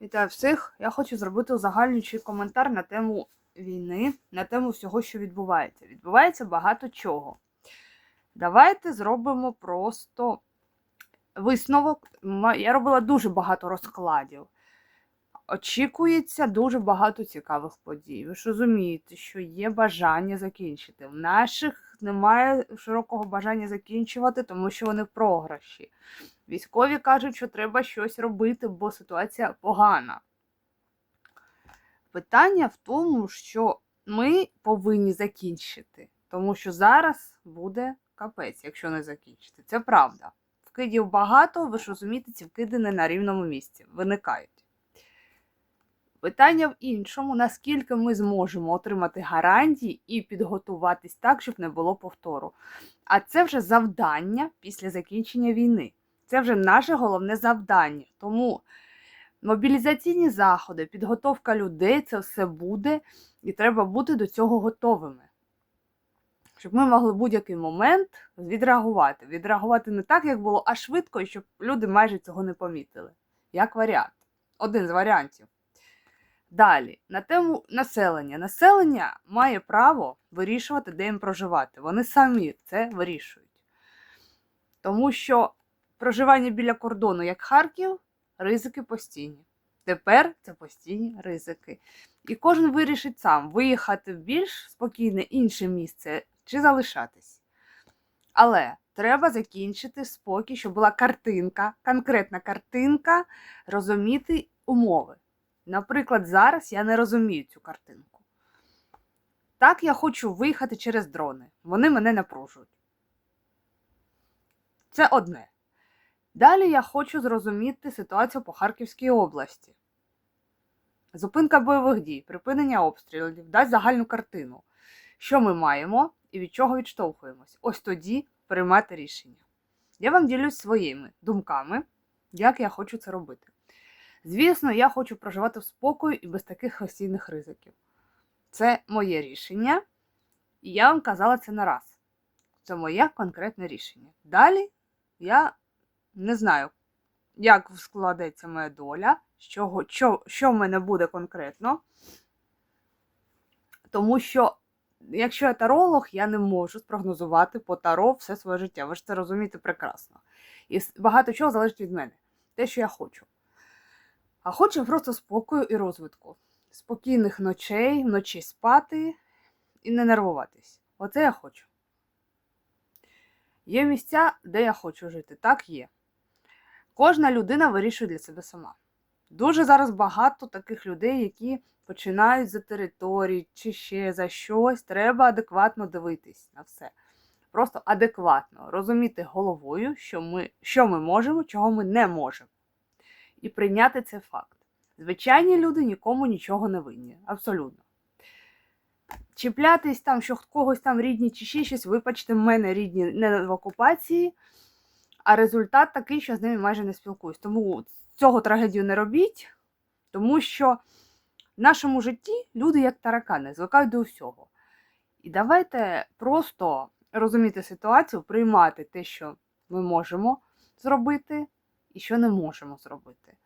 Вітаю всіх! Я хочу зробити узагальнюючий коментар на тему війни, на тему всього, що відбувається. Відбувається багато чого. Давайте зробимо просто висновок. Я робила дуже багато розкладів. Очікується дуже багато цікавих подій. Ви ж розумієте, що є бажання закінчити. В наших немає широкого бажання закінчувати, тому що вони в програші. Військові кажуть, що треба щось робити, бо ситуація погана. Питання в тому, що ми повинні закінчити, тому що зараз буде капець, якщо не закінчити. Це правда. Вкидів багато, ви ж розумієте, ці вкиди не на рівному місці виникають. Питання в іншому, наскільки ми зможемо отримати гарантії і підготуватись так, щоб не було повтору. А це вже завдання після закінчення війни. Це вже наше головне завдання. Тому мобілізаційні заходи, підготовка людей це все буде, і треба бути до цього готовими. Щоб ми могли в будь-який момент відреагувати. Відреагувати не так, як було, а швидко, і щоб люди майже цього не помітили. Як варіант. Один з варіантів. Далі, на тему населення. Населення має право вирішувати, де їм проживати. Вони самі це вирішують. Тому що проживання біля кордону, як Харків, ризики постійні. Тепер це постійні ризики. І кожен вирішить сам виїхати в більш спокійне інше місце чи залишатись. Але треба закінчити спокій, щоб була картинка, конкретна картинка, розуміти умови. Наприклад, зараз я не розумію цю картинку. Так, я хочу виїхати через дрони. Вони мене напружують. Це одне. Далі я хочу зрозуміти ситуацію по Харківській області. Зупинка бойових дій, припинення обстрілів дасть загальну картину, що ми маємо і від чого відштовхуємось. Ось тоді приймати рішення. Я вам ділюсь своїми думками, як я хочу це робити. Звісно, я хочу проживати в спокою і без таких постійних ризиків. Це моє рішення, і я вам казала це не раз. Це моє конкретне рішення. Далі я не знаю, як складеться моя доля, що, що, що в мене буде конкретно. Тому що, якщо я таролог, я не можу спрогнозувати по таро все своє життя. Ви ж це розумієте прекрасно. І багато чого залежить від мене. Те, що я хочу. А хочу просто спокою і розвитку. Спокійних ночей, вночі спати і не нервуватись. Оце я хочу. Є місця, де я хочу жити. Так є. Кожна людина вирішує для себе сама. Дуже зараз багато таких людей, які починають за території чи ще за щось. Треба адекватно дивитись на все. Просто адекватно розуміти головою, що ми, що ми можемо, чого ми не можемо. І прийняти цей факт. Звичайні люди нікому нічого не винні. Абсолютно. Чіплятись там, що когось там рідні чи ще щось, вибачте, в мене рідні не в окупації, а результат такий, що з ними майже не спілкуюсь. Тому цього трагедію не робіть, тому що в нашому житті люди як таракани, звикають до всього. І давайте просто розуміти ситуацію, приймати те, що ми можемо зробити, і що не можемо зробити.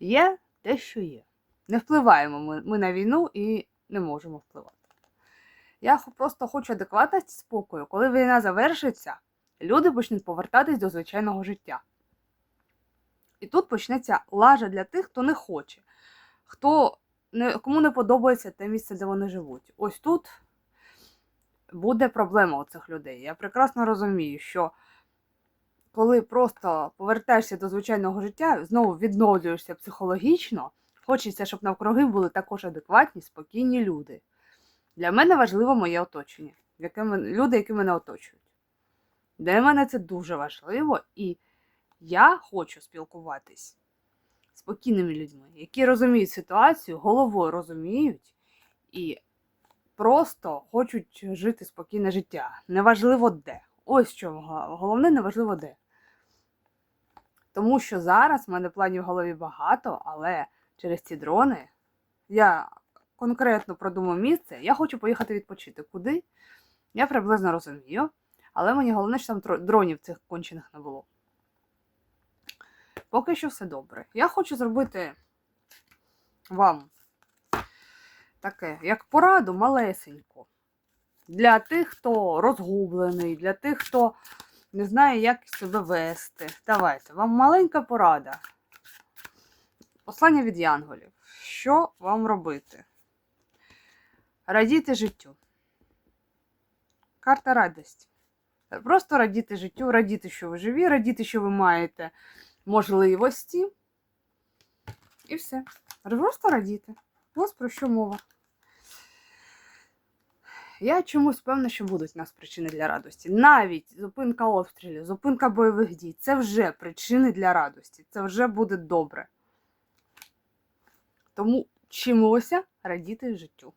Є те, що є. Не впливаємо ми, ми на війну і не можемо впливати. Я просто хочу адекватності спокою. Коли війна завершиться, люди почнуть повертатись до звичайного життя. І тут почнеться лажа для тих, хто не хоче, хто не, кому не подобається те місце, де вони живуть. Ось тут буде проблема у цих людей. Я прекрасно розумію, що коли просто повертаєшся до звичайного життя, знову відновлюєшся психологічно, хочеться, щоб навкруги були також адекватні, спокійні люди. Для мене важливо моє оточення, люди, які мене оточують. Для мене це дуже важливо, і я хочу спілкуватись з спокійними людьми, які розуміють ситуацію, головою розуміють і просто хочуть жити спокійне життя. Неважливо де. Ось що головне, неважливо де. Тому що зараз в мене планів в голові багато, але через ці дрони я конкретно продумав місце. Я хочу поїхати відпочити. Куди? Я приблизно розумію. Але мені головне, що там дронів цих кончених не було. Поки що все добре. Я хочу зробити вам таке, як пораду малесеньку. Для тих, хто розгублений, для тих, хто не знає, як себе вести. Давайте, вам маленька порада. Послання від янголів. Що вам робити? Радійте життю. Карта радості. Просто радіти життю, радіти, що ви живі, радіти, що ви маєте можливості. І все. Просто радіти. Ось про що мова. Я чомусь певна, що будуть у нас причини для радості. Навіть зупинка обстрілів, зупинка бойових дій це вже причини для радості. Це вже буде добре. Тому вчимося радіти життю.